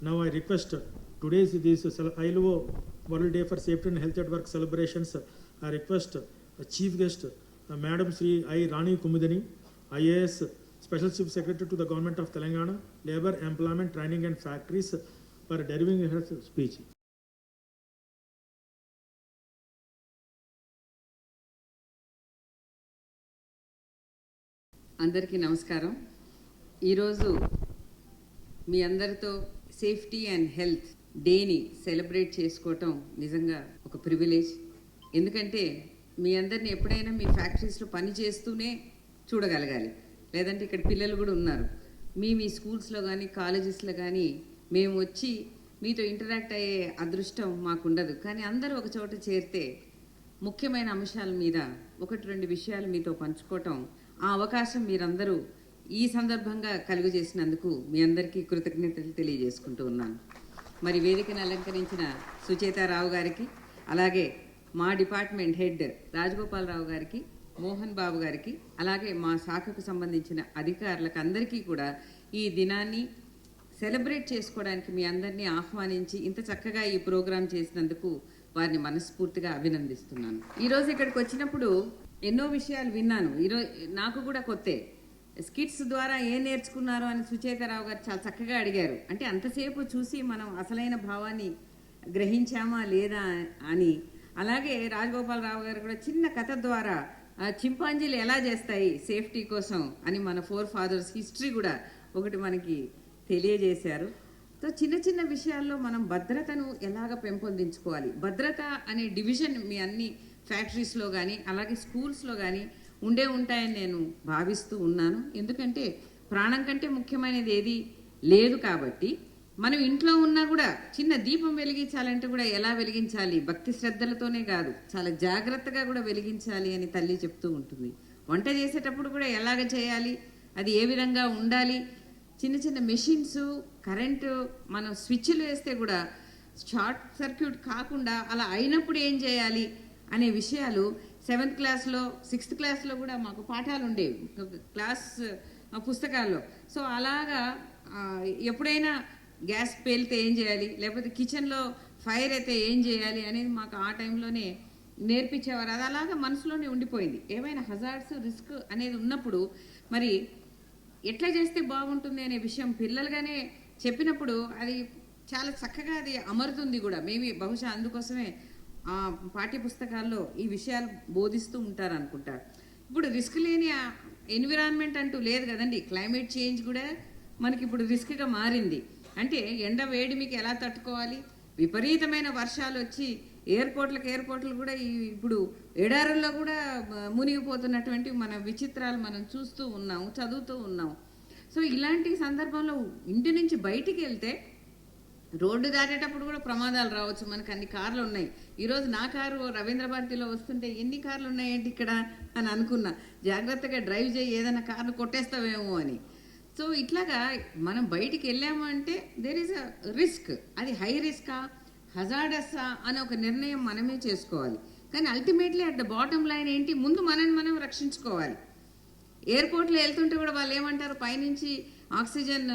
Now I request today's this cel- ILO World Day for Safety and Health at Work celebrations. I request uh, Chief Guest, uh, Madam Sri I. Rani Kumudani, IAS Special Chief Secretary to the Government of Telangana, Labor, Employment, Training and Factories for delivering her speech. అందరికీ నమస్కారం ఈరోజు మీ అందరితో safety and health డేని celebrate చేసుకోవటం నిజంగా ఒక privilege. ఎందుకంటే మీ అందరిని ఎప్పుడైనా మీ ఫ్యాక్టరీస్లో పని చేస్తూనే చూడగలగాలి. లేదంటే ఇక్కడ పిల్లలు కూడా ఉన్నారు. మీ మీ స్కూల్స్లో కానీ కాలేజెస్లో కానీ మేము వచ్చి మీతో ఇంటరాక్ట్ అయ్యే అదృష్టం మాకుండదు. కానీ అందరూ ఒక చోట చేరితే ముఖ్యమైన అంశాల మీద ఒకటి రెండు విషయాలు మీతో పంచుకోవటం ఆ అవకాశం మీరందరూ ఈ సందర్భంగా కలుగు చేసినందుకు మీ అందరికీ కృతజ్ఞతలు తెలియజేసుకుంటూ ఉన్నాను. మరి వేదికను అలంకరించిన సుచేతారావు గారికి అలాగే మా డిపార్ట్మెంట్ హెడ్ రాజగోపాలరావు గారికి మోహన్ బాబు గారికి అలాగే మా శాఖకు సంబంధించిన అధికారులకు అందరికీ కూడా ఈ దినాన్ని సెలబ్రేట్ చేసుకోవడానికి మీ అందరినీ ఆహ్వానించి ఇంత చక్కగా ఈ ప్రోగ్రాం చేసినందుకు వారిని మనస్ఫూర్తిగా అభినందిస్తున్నాను. ఈరోజు ఇక్కడికి వచ్చినప్పుడు ఎన్నో విషయాలు విన్నాను. ఈరోజు నాకు కూడా కొత్తే. స్కిట్స్ ద్వారా ఏం నేర్చుకున్నారు అని సుచేతరావు గారు చాలా చక్కగా అడిగారు. అంటే అంతసేపు చూసి మనం అసలైన భావాన్ని గ్రహించామా లేదా అని. అలాగే రాజగోపాలరావు గారు కూడా చిన్న కథ ద్వారా చింపాంజీలు ఎలా చేస్తాయి సేఫ్టీ కోసం? అని మన ఫోర్ ఫాదర్స్ హిస్టరీ కూడా ఒకటి మనకి తెలియజేశారు. సో చిన్న చిన్న విషయాల్లో మనం భద్రతను ఎలాగ పెంపొందించుకోవాలి? భద్రత అనే డివిజన్ మీ అన్ని ఫ్యాక్టరీస్లో కానీ అలాగే స్కూల్స్లో కానీ ఉండే ఉంటాయని నేను భావిస్తూ ఉన్నాను. ఎందుకంటే ప్రాణం కంటే ముఖ్యమైనది ఏది లేదు కాబట్టి మనం ఇంట్లో ఉన్నా కూడా చిన్న దీపం వెలిగించాలంటే కూడా ఎలా వెలిగించాలి? భక్తి శ్రద్ధలతోనే కాదు చాలా జాగ్రత్తగా కూడా వెలిగించాలి అని తల్లి చెప్తూ ఉంటుంది. వంట చేసేటప్పుడు కూడా ఎలాగ చేయాలి? అది ఏ విధంగా ఉండాలి? చిన్న చిన్న మెషిన్స్ కరెంటు మనం స్విచ్లు వేస్తే కూడా షార్ట్ సర్క్యూట్ కాకుండా అలా అయినప్పుడు ఏం చేయాలి? అనే విషయాలు సెవెంత్ క్లాస్లో సిక్స్త్ క్లాస్లో కూడా మాకు పాఠాలు ఉండేవి. క్లాస్ పుస్తకాల్లో. సో అలాగా ఎప్పుడైనా గ్యాస్ పేలితే ఏం చేయాలి? లేకపోతే కిచెన్లో ఫైర్ అయితే ఏం చేయాలి అనేది మాకు ఆ టైంలోనే నేర్పించేవారు. అది అలాగా మనసులోనే ఉండిపోయింది. ఏమైనా హజార్డ్స్ రిస్క్ అనేది ఉన్నప్పుడు మరి ఎట్లా చేస్తే బాగుంటుంది అనే విషయం పిల్లలుగానే చెప్పినప్పుడు అది చాలా చక్కగా అది అమరుతుంది కూడా. మేబీ బహుశా అందుకోసమే ఆ పాఠ్య పుస్తకాల్లో ఈ విషయాలు బోధిస్తూ ఉంటారు అనుకుంటారు ఇప్పుడు రిస్క్ లేని ఎన్విరాన్మెంట్ అంటూ లేదు కదండి. క్లైమేట్ చేంజ్ కూడా మనకి ఇప్పుడు రిస్క్గా మారింది. అంటే ఎండ వేడి మీకు ఎలా తట్టుకోవాలి? విపరీతమైన వర్షాలు వచ్చి ఎయిర్పోర్ట్లకు ఎయిర్పోర్ట్లు కూడా ఈ ఇప్పుడు ఎడారుల్లో కూడా మునిగిపోతున్నటువంటి మన విచిత్రాలు మనం చూస్తూ ఉన్నాము చదువుతూ ఉన్నాం సో ఇలాంటి సందర్భంలో ఇంటి నుంచి బయటికి వెళ్తే రోడ్డు దాటేటప్పుడు కూడా ప్రమాదాలు రావచ్చు. మనకు అన్ని కార్లు ఉన్నాయి. ఈరోజు నా కారు రవీంద్ర భారతిలో వస్తుంటే ఎన్ని కార్లు ఉన్నాయేంటి ఇక్కడ అని అనుకున్నా. జాగ్రత్తగా డ్రైవ్ చేయి ఏదైనా కార్లు కొట్టేస్తావేమో అని. సో ఇట్లాగా మనం బయటికి వెళ్ళాము అంటే దేర్ ఈస్ అ రిస్క్ అది హై రిస్కా హజార్డస్సా అనే ఒక నిర్ణయం మనమే చేసుకోవాలి. కానీ ultimately at the bottom line ఏంటి? ముందు మనని మనం రక్షించుకోవాలి. ఎయిర్పోర్ట్లో వెళ్తుంటే కూడా వాళ్ళు ఏమంటారు? పైనుంచి ఆక్సిజన్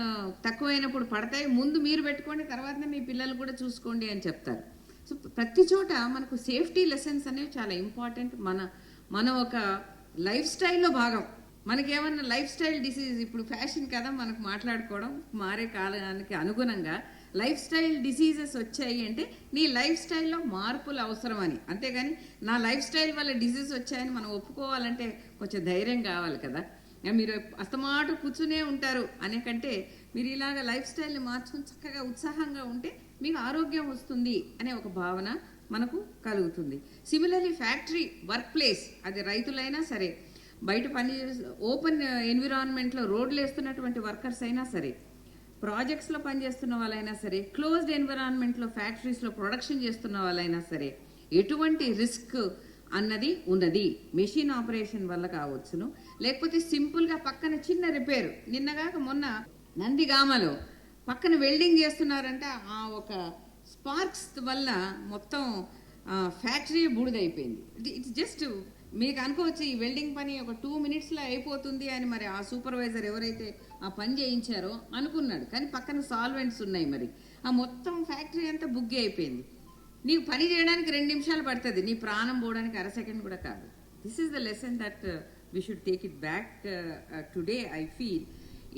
తక్కువైనప్పుడు పడతాయి. ముందు మీరు పెట్టుకోండి తర్వాతనే మీ పిల్లలు కూడా చూసుకోండి అని చెప్తారు. సో ప్రతి చోట మనకు సేఫ్టీ లెసన్స్ అనేవి చాలా ఇంపార్టెంట్. మన మన ఒక లైఫ్ స్టైల్లో భాగం. మనకేమన్నా లైఫ్ స్టైల్ డిసీజ్ ఇప్పుడు ఫ్యాషన్ కదా మనకు మాట్లాడుకోవడం మారే కాలానికి అనుగుణంగా లైఫ్ స్టైల్ డిసీజెస్ వచ్చాయి అంటే నీ లైఫ్ స్టైల్లో మార్పులు అవసరమని అంతేగాని నా లైఫ్ స్టైల్ వల్ల డిసీజ్ వచ్చాయని మనం ఒప్పుకోవాలంటే కొంచెం ధైర్యం కావాలి కదా. మీరు అస్తమాట కూర్చునే ఉంటారు అనే కంటే మీరు ఇలాగ లైఫ్ స్టైల్ని మార్చుకుని చక్కగా ఉత్సాహంగా ఉంటే మీకు ఆరోగ్యం వస్తుంది అనే ఒక భావన మనకు కలుగుతుంది. సిమిలర్లీ ఫ్యాక్టరీ వర్క్ ప్లేస్ అది రైతులైనా సరే బయట పని ఓపెన్ ఎన్విరాన్మెంట్లో రోడ్లు వేస్తున్నటువంటి వర్కర్స్ అయినా సరే ప్రాజెక్ట్స్లో పనిచేస్తున్న వాళ్ళైనా సరే క్లోజ్డ్ ఎన్విరాన్మెంట్లో ఫ్యాక్టరీస్లో ప్రొడక్షన్ చేస్తున్న వాళ్ళైనా సరే ఎటువంటి రిస్క్ అన్నది ఉన్నది. మెషిన్ ఆపరేషన్ వల్ల కావచ్చును. లేకపోతే సింపుల్గా పక్కన చిన్న రిపేర్. నిన్నగాక మొన్న నందిగామలో పక్కన వెల్డింగ్ చేస్తున్నారంట ఆ ఒక స్పార్క్స్ వల్ల మొత్తం ఫ్యాక్టరీ బూడిదైపోయింది. ఇట్స్ జస్ట్ మీకు అనుకోవచ్చు ఈ వెల్డింగ్ పని ఒక టూ మినిట్స్లో అయిపోతుంది అని మరి ఆ సూపర్వైజర్ ఎవరైతే ఆ పని చేయించారో అనుకున్నాడు. కానీ పక్కన సాల్వెంట్స్ ఉన్నాయి మరి. ఆ మొత్తం ఫ్యాక్టరీ అంతా బుగ్గి అయిపోయింది. నీకు పని చేయడానికి రెండు నిమిషాలు పడుతుంది. నీ ప్రాణం పోవడానికి అర సెకండ్ కూడా కాదు. This is the lesson that we should take it back today I feel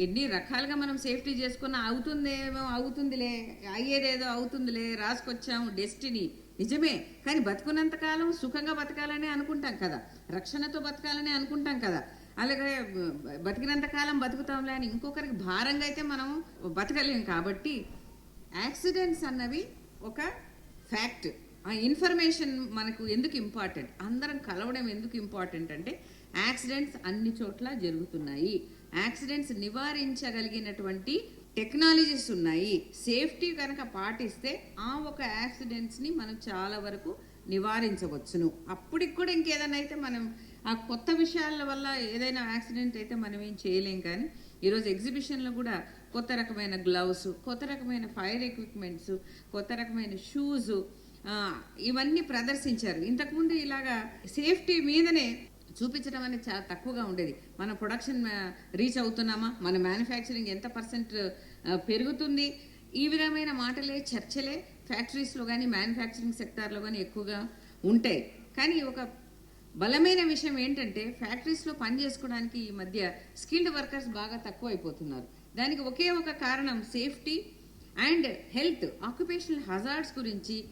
ఎన్ని రకాలుగా మనం సేఫ్టీ చేసుకున్నా అవుతుందేమో అవుతుందిలే అయ్యేదేదో అవుతుందిలే రాసుకొచ్చాము డెస్టినీ. నిజమే కానీ బతుకున్నంత కాలం సుఖంగా బతకాలనే అనుకుంటాం కదా. రక్షణతో బతకాలని అనుకుంటాం కదా. అలాగే బతికినంతకాలం బతికినంత కాలం బతుకుతాంలే అని ఇంకొకరికి భారంగా అయితే మనం బతకలేం కాబట్టి యాక్సిడెంట్స్ అన్నవి ఒక ఫ్యాక్ట్ ఆ ఇన్ఫర్మేషన్ మనకు ఎందుకు ఇంపార్టెంట్ అందరం కలవడం ఎందుకు ఇంపార్టెంట్ అంటే యాక్సిడెంట్స్ అన్ని చోట్ల జరుగుతున్నాయి. యాక్సిడెంట్స్ నివారించగలిగినటువంటి టెక్నాలజీస్ ఉన్నాయి. సేఫ్టీ కనుక పాటిస్తే ఆ ఒక యాక్సిడెంట్స్ని మనం చాలా వరకు నివారించవచ్చును. అప్పటికి కూడా ఇంకేదైనా అయితే మనం ఆ కొత్త విషయాల వల్ల ఏదైనా యాక్సిడెంట్ అయితే మనం ఏం చేయలేం కానీ ఈరోజు ఎగ్జిబిషన్లో కూడా కొత్త రకమైన గ్లవ్స్ కొత్త రకమైన ఫైర్ ఎక్విప్మెంట్స్ కొత్త రకమైన షూస్ ఇవన్నీ ప్రదర్శించారు. ఇంతకుముందు ఇలాగా సేఫ్టీ మీదనే చూపించడం అనేది చాలా తక్కువగా ఉండేది. మన ప్రొడక్షన్ రీచ్ అవుతున్నామా? మన మ్యానుఫ్యాక్చరింగ్ ఎంత పర్సెంట్ పెరుగుతుంది? ఈ విధమైన మాటలే చర్చలే ఫ్యాక్టరీస్లో కానీ మ్యానుఫ్యాక్చరింగ్ సెక్టార్లో కానీ ఎక్కువగా ఉంటాయి. కానీ ఒక బలమైన విషయం ఏంటంటే ఫ్యాక్టరీస్లో పని చేసుకోవడానికి ఈ మధ్య స్కిల్డ్ వర్కర్స్ బాగా తక్కువ అయిపోతున్నారు దానికి ఒకే ఒక కారణం safety and health. Occupational hazards గురించి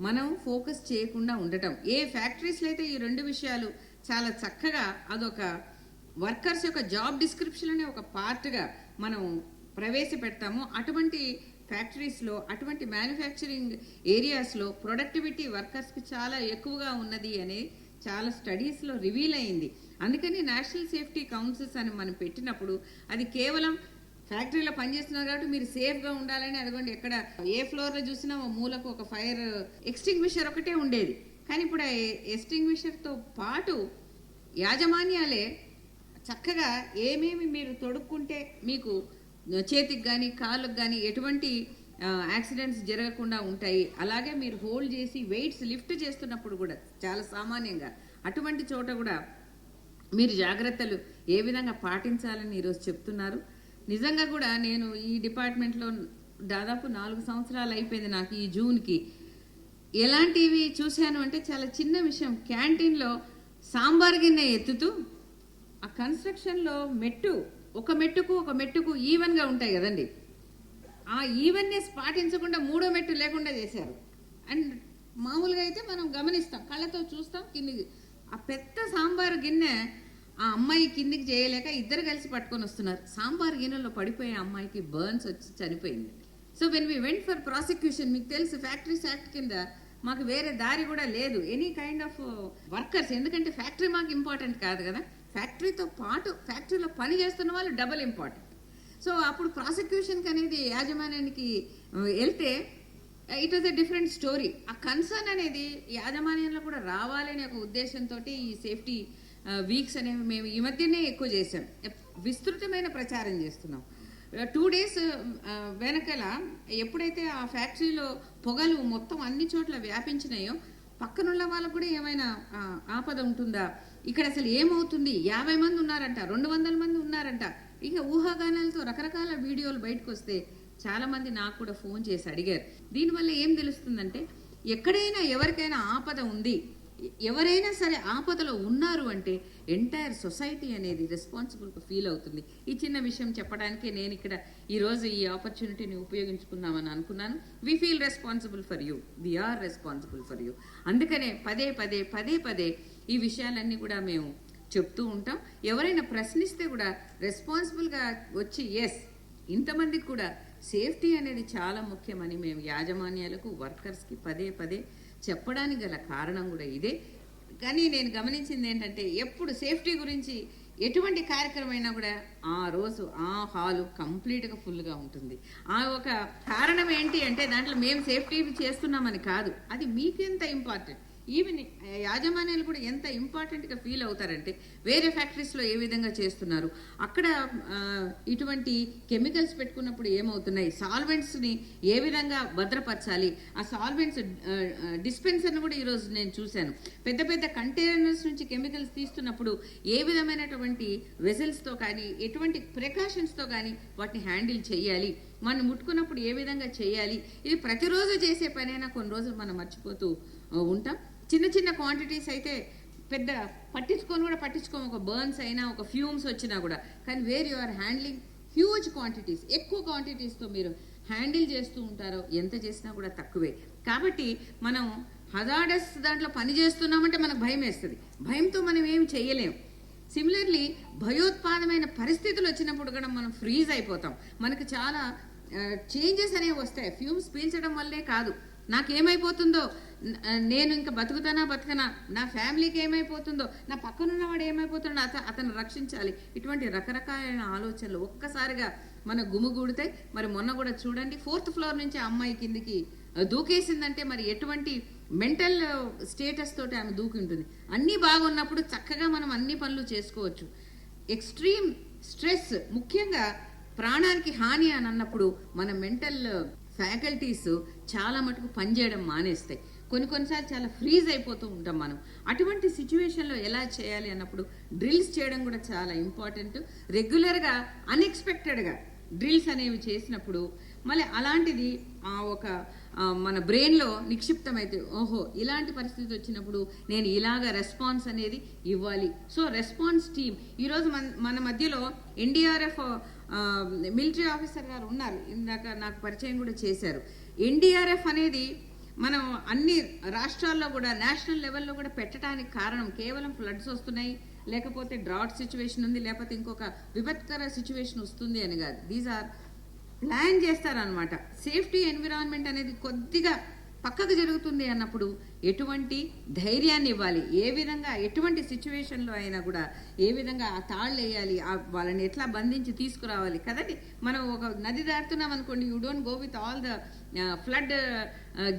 మనం ఫోకస్ చేయకుండా ఉండటం. ఏ ఫ్యాక్టరీస్లో అయితే ఈ రెండు విషయాలు చాలా చక్కగా అదొక వర్కర్స్ యొక్క జాబ్ డిస్క్రిప్షన్ అనే ఒక పార్ట్గా మనం ప్రవేశపెడతాము. అటువంటి ఫ్యాక్టరీస్లో అటువంటి మ్యానుఫ్యాక్చరింగ్ ఏరియాస్లో ప్రొడక్టివిటీ వర్కర్స్కి చాలా ఎక్కువగా ఉన్నది అనే చాలా స్టడీస్లో రివీల్ అయింది. అందుకని నేషనల్ సేఫ్టీ కౌన్సిల్స్ అని మనం పెట్టినప్పుడు అది కేవలం ఫ్యాక్టరీలో పనిచేస్తున్నారు కాబట్టి మీరు సేఫ్గా ఉండాలని అదిగోండి ఎక్కడ ఏ ఫ్లోర్లో చూసినా ఓ మూలకు ఒక ఫైర్ ఎక్స్టింగ్విషర్ ఒకటే ఉండేది. కానీ ఇప్పుడు ఆ ఎక్స్టింగ్విషర్తో పాటు యాజమాన్యాలే చక్కగా ఏమేమి మీరు తొడుక్కుంటే మీకు చేతికి కానీ కాళ్ళకు కానీ ఎటువంటి యాక్సిడెంట్స్ జరగకుండా ఉంటాయి. అలాగే మీరు హోల్డ్ చేసి వెయిట్స్ లిఫ్ట్ చేస్తున్నప్పుడు కూడా చాలా సామాన్యంగా అటువంటి చోట కూడా మీరు జాగ్రత్తలు ఏ విధంగా పాటించాలని ఈరోజు చెప్తున్నారు. నిజంగా కూడా నేను ఈ డిపార్ట్మెంట్లో దాదాపు నాలుగు సంవత్సరాలు అయిపోయింది నాకు ఈ జూన్కి. ఎలాంటివి చూశాను అంటే చాలా చిన్న విషయం. క్యాంటీన్లో సాంబార్ గిన్నె ఎత్తుతూ ఆ కన్స్ట్రక్షన్లో మెట్టు ఒక మెట్టుకు ఒక మెట్టుకు ఈవెన్గా ఉంటాయి కదండి. ఆ ఈవెన్నెస్ పాటించకుండా మూడో మెట్టు లేకుండా చేశారు. అండ్ మామూలుగా అయితే మనం గమనిస్తాం కళ్ళతో చూస్తాం కిందికి ఆ పెద్ద సాంబార్ గిన్నె ఆ అమ్మాయి కిందికి చేయలేక ఇద్దరు కలిసి పట్టుకొని వస్తున్నారు. సాంబార్ గిన్నెలో పడిపోయే అమ్మాయికి బర్న్స్ వచ్చి చనిపోయింది. So when we went for prosecution మీకు తెలుసు ఫ్యాక్టరీస్ యాక్ట్ కింద మాకు వేరే దారి కూడా లేదు. ఎనీ కైండ్ ఆఫ్ వర్కర్స్ ఎందుకంటే ఫ్యాక్టరీ మాకు ఇంపార్టెంట్ కాదు కదా. ఫ్యాక్టరీతో పాటు ఫ్యాక్టరీలో పని చేస్తున్న వాళ్ళు డబల్ ఇంపార్టెంట్ సో అప్పుడు ప్రాసిక్యూషన్కి అనేది యాజమాన్యానికి uh, వెళ్తే it was a different story ఆ కన్సర్న్ అనేది యాజమాన్యంలో కూడా రావాలనే ఒక ఉద్దేశంతో ఈ సేఫ్టీ వీక్స్ అనేవి మేము ఈ మధ్యనే ఎక్కువ చేసాం విస్తృతమైన ప్రచారం చేస్తున్నాం. టూ డేస్ వెనకల ఎప్పుడైతే ఆ ఫ్యాక్టరీలో పొగలు మొత్తం అన్ని చోట్ల వ్యాపించినాయో పక్కనున్న వాళ్ళకు కూడా ఏమైనా ఆపద ఉంటుందా? ఇక్కడ అసలు ఏమవుతుంది? యాభై మంది ఉన్నారంట రెండు వందల మంది ఉన్నారంట. ఇక ఊహాగానాలతో రకరకాల వీడియోలు బయటకు వస్తే చాలామంది నాకు కూడా ఫోన్ చేసి అడిగారు. దీనివల్ల ఏం తెలుస్తుందంటే ఎక్కడైనా ఎవరికైనా ఆపద ఉంది ఎవరైనా సరే ఆపదలో ఉన్నారు అంటే ఎంటైర్ సొసైటీ అనేది రెస్పాన్సిబుల్గా ఫీల్ అవుతుంది. ఈ చిన్న విషయం చెప్పడానికే నేను ఇక్కడ ఈరోజు ఈ ఆపర్చునిటీని ఉపయోగించుకుందామని అనుకున్నాను. We feel responsible for you we are responsible for you అందుకనే పదే పదే పదే పదే ఈ విషయాలన్నీ కూడా మేము చెప్తూ ఉంటాం. ఎవరైనా ప్రశ్నిస్తే కూడా రెస్పాన్సిబుల్గా వచ్చి ఎస్ ఇంతమందికి కూడా సేఫ్టీ అనేది చాలా ముఖ్యమని మేము యాజమాన్యాలకు వర్కర్స్కి పదే పదే చెప్పడానికి గల కారణం కూడా ఇదే. కానీ నేను గమనించింది ఏంటంటే ఎప్పుడు సేఫ్టీ గురించి ఎటువంటి కార్యక్రమం అయినా కూడా ఆ రోజు ఆ హాలు కంప్లీట్గా ఫుల్గా ఉంటుంది. ఆ ఒక కారణం ఏంటి అంటే దాంట్లో మేము సేఫ్టీ చేస్తున్నామని కాదు. అది మీకు ఎంత ఇంపార్టెంట్? ఈవెన్ eh, యాజమాన్యాలు కూడా ఎంత ఇంపార్టెంట్గా ఫీల్ అవుతారంటే వేరే ఫ్యాక్టరీస్లో ఏ విధంగా చేస్తున్నారు? అక్కడ ఇటువంటి కెమికల్స్ పెట్టుకున్నప్పుడు ఏమవుతున్నాయి? సాల్వెంట్స్ని ఏ విధంగా భద్రపరచాలి? ఆ సాల్వెంట్స్ డిస్పెన్సర్ని కూడా ఈరోజు నేను చూశాను. పెద్ద పెద్ద కంటైనర్స్ నుంచి కెమికల్స్ తీస్తున్నప్పుడు ఏ విధమైనటువంటి వెజల్స్తో కానీ ఎటువంటి ప్రికాషన్స్తో కానీ వాటిని హ్యాండిల్ చేయాలి? మనం ముట్టుకున్నప్పుడు ఏ విధంగా చేయాలి? ఇది ప్రతిరోజు చేసే పనైనా కొన్ని రోజులు మనం మర్చిపోతూ ఉంటాం. చిన్న చిన్న క్వాంటిటీస్ అయితే పెద్ద పట్టించుకొని కూడా పట్టించుకోము. ఒక బర్న్స్ అయినా ఒక ఫ్యూమ్స్ వచ్చినా కూడా. కానీ where you are handling huge quantities ఎక్కువ క్వాంటిటీస్తో మీరు హ్యాండిల్ చేస్తూ ఉంటారో ఎంత చేసినా కూడా తక్కువే. కాబట్టి మనం హజార్డస్ దాంట్లో పని చేస్తున్నామంటే మనకు భయం వేస్తుంది. భయంతో మనం ఏమి చేయలేం. సిమిలర్లీ భయోత్పాదమైన పరిస్థితులు వచ్చినప్పుడు కూడా మనం ఫ్రీజ్ అయిపోతాం. మనకు చాలా చేంజెస్ అనేవి వస్తాయి. ఫ్యూమ్స్ పీల్చడం వల్లే కాదు. నాకేమైపోతుందో? నేను ఇంకా బతుకుతానా బతకనా? నా ఫ్యామిలీకి ఏమైపోతుందో నా పక్కనున్న వాడు ఏమైపోతుందో అత అతను రక్షించాలి. ఇటువంటి రకరకాలైన ఆలోచనలు ఒక్కసారిగా మన గుమిగూడితే మరి మొన్న కూడా చూడండి ఫోర్త్ ఫ్లోర్ నుంచి అమ్మాయి కిందికి దూకేసిందంటే మరి ఎటువంటి మెంటల్ స్టేటస్ తోటి ఆమె దూకి ఉంటుంది అన్నీ బాగున్నప్పుడు చక్కగా మనం అన్ని పనులు చేసుకోవచ్చు. ఎక్స్ట్రీమ్ స్ట్రెస్ ముఖ్యంగా ప్రాణానికి హాని అని అన్నప్పుడు మన మెంటల్ ఫ్యాకల్టీస్ చాలా మటుకు పనిచేయడం మానేస్తాయి. కొన్ని కొన్నిసార్లు చాలా ఫ్రీజ్ అయిపోతూ ఉంటాం మనం. అటువంటి సిచ్యువేషన్లో ఎలా చేయాలి అన్నప్పుడు డ్రిల్స్ చేయడం కూడా చాలా ఇంపార్టెంట్. రెగ్యులర్గా అన్ఎక్స్పెక్టెడ్గా డ్రిల్స్ అనేవి చేసినప్పుడు మళ్ళీ అలాంటిది ఒక మన బ్రెయిన్లో నిక్షిప్తమైతే ఓహో ఇలాంటి పరిస్థితి వచ్చినప్పుడు నేను ఇలాగ రెస్పాన్స్ అనేది ఇవ్వాలి. So response team. ఈరోజు మన మన మధ్యలో ఎన్డీఆర్ఎఫ్ మిలిటరీ ఆఫీసర్ గారు ఉన్నారు. ఇందాక నాకు పరిచయం కూడా చేశారు. ఎన్డీఆర్ఎఫ్ అనేది మనం అన్ని రాష్ట్రాల్లో కూడా నేషనల్ లెవెల్లో కూడా పెట్టడానికి కారణం కేవలం ఫ్లడ్స్ వస్తున్నాయి లేకపోతే డ్రాట్ సిచ్యువేషన్ ఉంది లేకపోతే ఇంకొక విపత్కర సిచ్యువేషన్ వస్తుంది అని కాదు. దీస్ ఆర్ ప్లాన్ చేస్తారనమాట సేఫ్టీ ఎన్విరాన్మెంట్ అనేది కొద్దిగా పక్కకు జరుగుతుంది అన్నప్పుడు ఎటువంటి ధైర్యాన్ని ఇవ్వాలి? ఏ విధంగా ఎటువంటి సిచ్యువేషన్లో అయినా కూడా ఏ విధంగా ఆ తాళ్ళు వేయాలి ఆ వాళ్ళని ఎట్లా బంధించి తీసుకురావాలి? కదండి మనం ఒక నది దాటుతున్నాం అనుకోండి you don't go with all the flood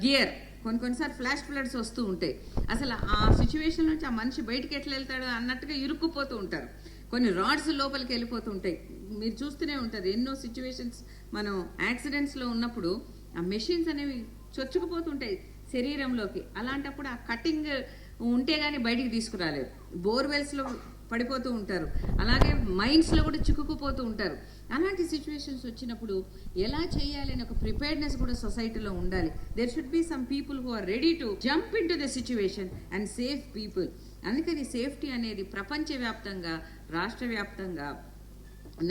gear కొన్ని కొన్నిసార్లు ఫ్లాష్ ఫ్లడ్స్ వస్తూ ఉంటాయి. అసలు ఆ సిచ్యువేషన్ నుంచి ఆ మనిషి బయటికి ఎట్లా వెళ్తాడు అన్నట్టుగా ఇరుక్కుపోతూ ఉంటారు. కొన్ని రాడ్స్ లోపలికి వెళ్ళిపోతూ ఉంటాయి. మీరు చూస్తూనే ఉంటారు ఎన్నో సిచ్యువేషన్స్ మనం యాక్సిడెంట్స్లో ఉన్నప్పుడు ఆ మెషిన్స్ అనేవి చొచ్చుకుపోతుంటాయి శరీరంలోకి. అలాంటప్పుడు ఆ కటింగ్ ఉంటే కానీ బయటికి తీసుకురాలేరు. బోర్వెల్స్లో పడిపోతూ ఉంటారు. అలాగే మైండ్స్లో కూడా చిక్కుకుపోతూ ఉంటారు. అలాంటి సిచ్యువేషన్స్ వచ్చినప్పుడు ఎలా చేయాలి అని ఒక ప్రిపేర్నెస్ కూడా సొసైటీలో ఉండాలి. There should be some people who are ready to jump in to the situation and safe people అందుకని సేఫ్టీ అనేది ప్రపంచవ్యాప్తంగా రాష్ట్ర వ్యాప్తంగా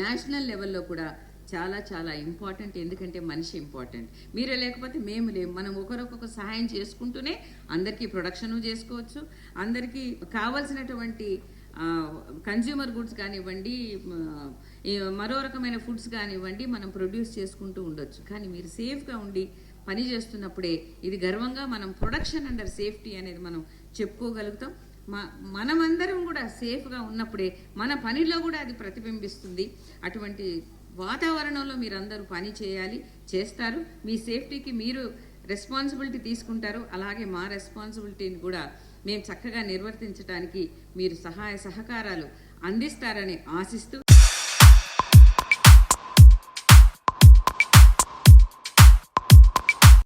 నేషనల్ లెవెల్లో కూడా చాలా చాలా ఇంపార్టెంట్ ఎందుకంటే మనిషి ఇంపార్టెంట్ మీరే లేకపోతే మేము లేము. మనం ఒకరొకొక సహాయం చేసుకుంటూనే అందరికీ ప్రొడక్షన్ చేసుకోవచ్చు. అందరికీ కావాల్సినటువంటి కన్జ్యూమర్ గుడ్స్ కానివ్వండి మరో రకమైన ఫుడ్స్ కానివ్వండి మనం ప్రొడ్యూస్ చేసుకుంటూ ఉండొచ్చు. కానీ మీరు సేఫ్గా ఉండి పని చేస్తున్నప్పుడే ఇది గర్వంగా మనం ప్రొడక్షన్ అండర్ సేఫ్టీ అనేది మనం చెప్పుకోగలుగుతాం. మ మనమందరం కూడా సేఫ్గా ఉన్నప్పుడే మన పనిలో కూడా అది ప్రతిబింబిస్తుంది. అటువంటి వాతావరణంలో మీరందరూ పని చేయాలి చేస్తారు. మీ సేఫ్టీకి మీరు రెస్పాన్సిబిలిటీ తీసుకుంటారు. అలాగే మా రెస్పాన్సిబిలిటీని కూడా మేము చక్కగా నిర్వర్తించడానికి మీరు సహాయ సహకారాలు అందిస్తారని ఆశిస్తూ